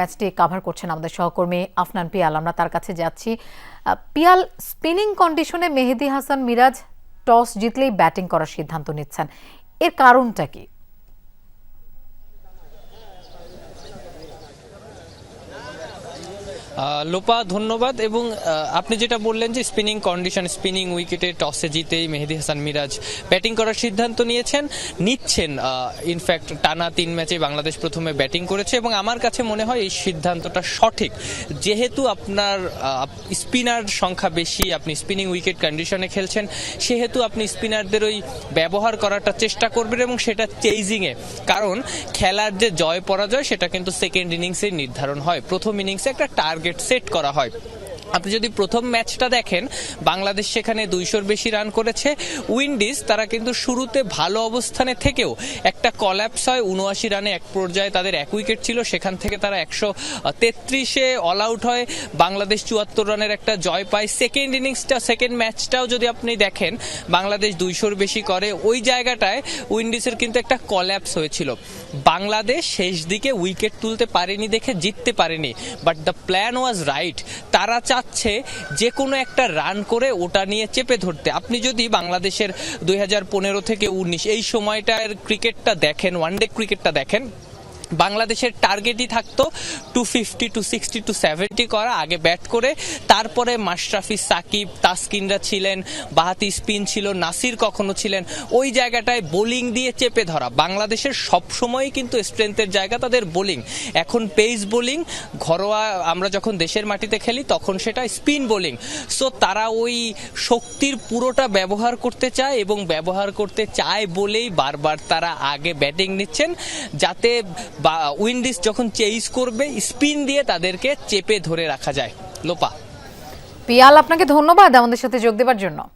ম্যাচটি কাভার করছেন আমাদের সহকর্মী আফনান পিয়াল। আমরা তার কাছে যাচ্ছি। পিয়াল স্পিনিং কন্ডিশনে মেহেদি হাসান মিরাজ টস জিতলেই ব্যাটিং করার সিদ্ধান্ত নিচ্ছেন। এর কারণটা কি? লোপা, ধন্যবাদ। এবং আপনি যেটা বললেন যে স্পিনিং কন্ডিশন স্পিনিং উইকেটে টসে জিতেই মেহেদি হাসান মিরাজ ব্যাটিং করার সিদ্ধান্ত নিয়েছেন। নিচ্ছেন ইনফ্যাক্ট টানা তিন ম্যাচে বাংলাদেশ প্রথমে ব্যাটিং করেছে। এবং আমার কাছে মনে হয় এই সিদ্ধান্তটা সঠিক। যেহেতু আপনার স্পিনার সংখ্যা বেশি, আপনি স্পিনিং উইকেট কন্ডিশনে খেলছেন, সেহেতু আপনি স্পিনারদের ওই ব্যবহার করাটা চেষ্টা করবেন এবং সেটা চেইজিংয়ে কারণ, খেলার যে জয় পরাজয় সেটা কিন্তু সেকেন্ড ইনিংসে নির্ধারণ হয়। প্রথম ইনিংসে একটা টার্গেট সেট করা হয়। আপনি যদি প্রথম ম্যাচটা দেখেন, বাংলাদেশ সেখানে দুইশোর বেশি রান করেছে। উইন্ডিজ, তারা কিন্তু শুরুতে ভালো অবস্থানে থেকেও একটা কল্যাপস হয়। উনআশি রানে এক পর্যায়ে তাদের এক উইকেট ছিল, সেখান থেকে তারা একশো তেত্রিশে অল আউট হয়। বাংলাদেশ চুয়াত্তর রানের একটা জয় পায়। সেকেন্ড ইনিংসটা সেকেন্ড ম্যাচটাও যদি আপনি দেখেন, বাংলাদেশ দুইশোর বেশি করে। ওই জায়গাটায় উইন্ডিজের কিন্তু একটা কলাপস হয়েছিল। বাংলাদেশ শেষ দিকে উইকেট তুলতে পারেনি দেখে জিততে পারেনি। But the plan was right তারা চাচ্ছে যে কোনো একটা রান করে ওটা নিয়ে চেপে ধরতে। আপনি যদি বাংলাদেশের দুই হাজার পনেরো থেকে উনিশ, এই সময়টার ক্রিকেটটা দেখেন ওয়ানডে ক্রিকেটটা দেখেন বাংলাদেশের টার্গেটই থাকতো two fifty two sixty two seventy করা, আগে ব্যাট করে। তারপরে মাশরাফি, সাকিব, তাসকিনরা ছিলেন, বাহাতি স্পিন ছিল, নাসির কখনো ছিলেন। ওই জায়গাটায় বোলিং দিয়ে চেপে ধরা। বাংলাদেশের সবসময়ই কিন্তু স্ট্রেংথের জায়গা তাদের বোলিং এখন পেস বোলিং ঘরোয়া আমরা যখন দেশের মাটিতে খেলি, তখন সেটা স্পিন বোলিং সো তারা ওই শক্তির পুরোটা ব্যবহার করতে চায় এবং ব্যবহার করতে চায় বলেই বারবার তারা আগে ব্যাটিং নিচ্ছেন, যাতে বা উইন্ডিস যখন চেইজ করবে, স্পিন দিয়ে তাদেরকে চেপে ধরে রাখা যায়। লোপা। পিয়াল, আপনাকে ধন্যবাদ আমাদের সাথে যোগ দেওয়ার জন্য।